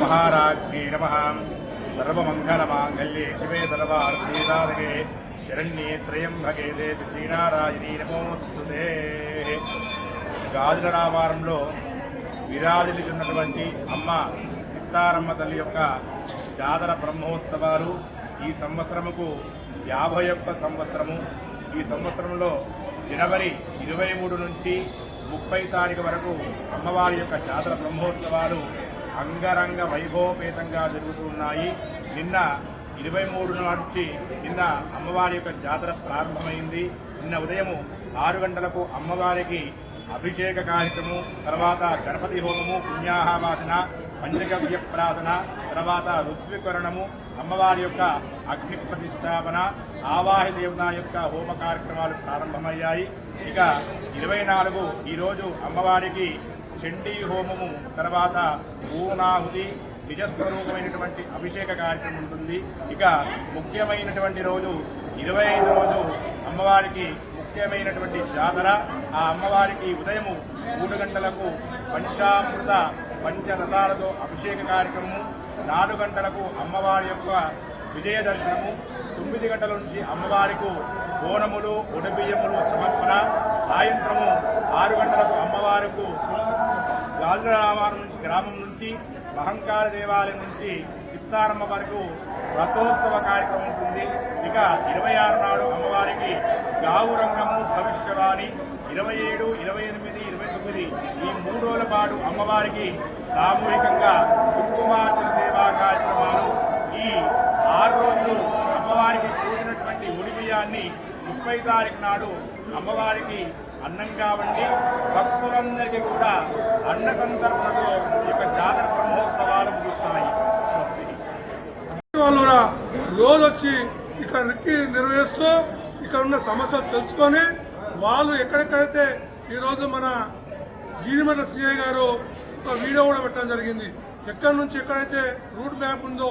మహారాజ్ఞే నమ. సర్వమంగళమాంగళ్యే శివే సర్వార్థీదారగే శరణ్యే త్రయంబకే దేవి శ్రీనారాయణీ నమోస్తుతే. గాజుల రామారంలో విరాజిల్లుచున్నటువంటి అమ్మ చిత్తారమ్మ తల్లి యొక్క జాతర బ్రహ్మోత్సవాలు ఈ సంవత్సరముకు యాభై ఒక్క సంవత్సరము. ఈ సంవత్సరంలో జనవరి ఇరవై మూడు నుంచి ముప్పై తారీఖు వరకు అమ్మవారి యొక్క జాతర బ్రహ్మోత్సవాలు అంగరంగ వైభవపేతంగా జరుగుతున్నాయి నిన్న ఇరవై మూడు నుంచి నిన్న అమ్మవారి యొక్క జాతర ప్రారంభమైంది. నిన్న ఉదయం ఆరు గంటలకు అమ్మవారికి అభిషేక కార్యక్రమం తర్వాత గణపతి హోమము పుణ్యాహవాసన పంచగవ్య ప్రాసన తర్వాత ఋత్వికరణము అమ్మవారి యొక్క అగ్ని ప్రతిష్టాపన ఆవాహి దేవత యొక్క హోమ కార్యక్రమాలు ప్రారంభమయ్యాయి. ఇక ఇరవై నాలుగు ఈరోజు అమ్మవారికి చండీ హోమము తర్వాత ఊనాహుతి నిజస్వరూపమైనటువంటి అభిషేక కార్యక్రమం ఉంటుంది. ఇక ముఖ్యమైనటువంటి రోజు ఇరవై ఐదు రోజు అమ్మవారికి ముఖ్యమైనటువంటి జాతర. ఆ అమ్మవారికి ఉదయము మూడు గంటలకు పంచామృత పంచరసాలతో అభిషేక కార్యక్రమము నాలుగు గంటలకు అమ్మవారి యొక్క విజయ దర్శనము తొమ్మిది గంటల నుంచి అమ్మవారికి బోనములు ఉడబియ్యములు సమర్పణ సాయంత్రము ఆరు గంటలకు అమ్మవారికి గాజుల గ్రామం నుంచి మహంకార దేవాలయం నుంచి చిత్తారమ్మ వరకు రథోత్సవ కార్యక్రమం ఉంటుంది. ఇక ఇరవై ఆరు నాడు అమ్మవారికి గావు రంగము భవిష్యవాణి. ఇరవై ఏడు ఇరవై ఎనిమిది ఈ మూడు రోజుల పాటు అమ్మవారికి సామూహికంగా కుంకుమార్చన సేవా కార్యక్రమాలు. ఈ ఆరు రోజులు అమ్మవారికి కూడినటువంటి ముడి బియ్యాన్ని ముప్పై తారీఖు నాడు అమ్మవారికి అన్నంగా వండి భక్తులందరికీ కూడా అన్న సందర్భంలో ఈ యొక్క జాతర బ్రహ్మోత్సవాలు ముగుస్తాయి. వాళ్ళు కూడా రోజు వచ్చి ఇక్కడ రిక్కి నిర్వహిస్తూ ఇక్కడ ఉన్న సమస్యలు తెలుసుకొని వాళ్ళు ఎక్కడెక్కడైతే ఈరోజు మన జీడిమల్ల సిఐ గారు ఒక వీడియో కూడా పెట్టడం జరిగింది. ఎక్కడి నుంచి ఎక్కడైతే రూట్ మ్యాప్ ఉందో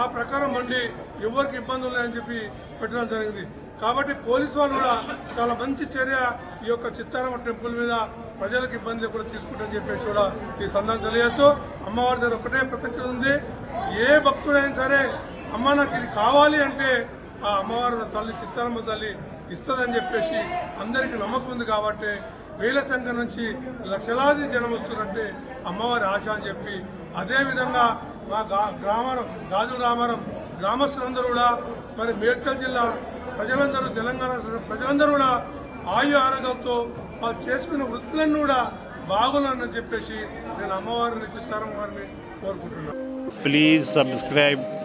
ఆ ప్రకారం మండి ఎవరికి ఇబ్బంది ఉన్నాయని చెప్పి పెట్టడం జరిగింది. కాబట్టి పోలీసు వాళ్ళు కూడా చాలా మంచి చర్య ఈ యొక్క చిత్తారమ్మ టెంపుల్ మీద ప్రజలకు ఇబ్బంది కూడా తీసుకుంటారని చెప్పేసి కూడా ఈ సందర్భం తెలియజేస్తూ అమ్మవారి దగ్గర ఒకటే ప్రసక్తి ఉంది. ఏ భక్తుడైనా సరే అమ్మ నాకు ఇది కావాలి అంటే ఆ అమ్మవారు తల్లి చిత్తారమ్మ తల్లి ఇస్తుందని చెప్పేసి అందరికీ నమ్మకం ఉంది కాబట్టి వేల సంఖ్య నుంచి లక్షలాది జనం వస్తున్నట్టే అమ్మవారి ఆశ అని చెప్పి అదేవిధంగా మా గా గ్రామం గాజు రామారం గ్రామస్తులందరూ కూడా మరి మేడ్చల్ జిల్లా ప్రజలందరూ తెలంగాణ ప్రజలందరూ కూడా ఆయు ఆరోగ్యంతో వాళ్ళు చేసుకున్న వృత్తులన్నీ కూడా బాగులని చెప్పేసి నేను అమ్మవారిని చిత్తారమ్మ వారిని కోరుకుంటున్నాను. Please subscribe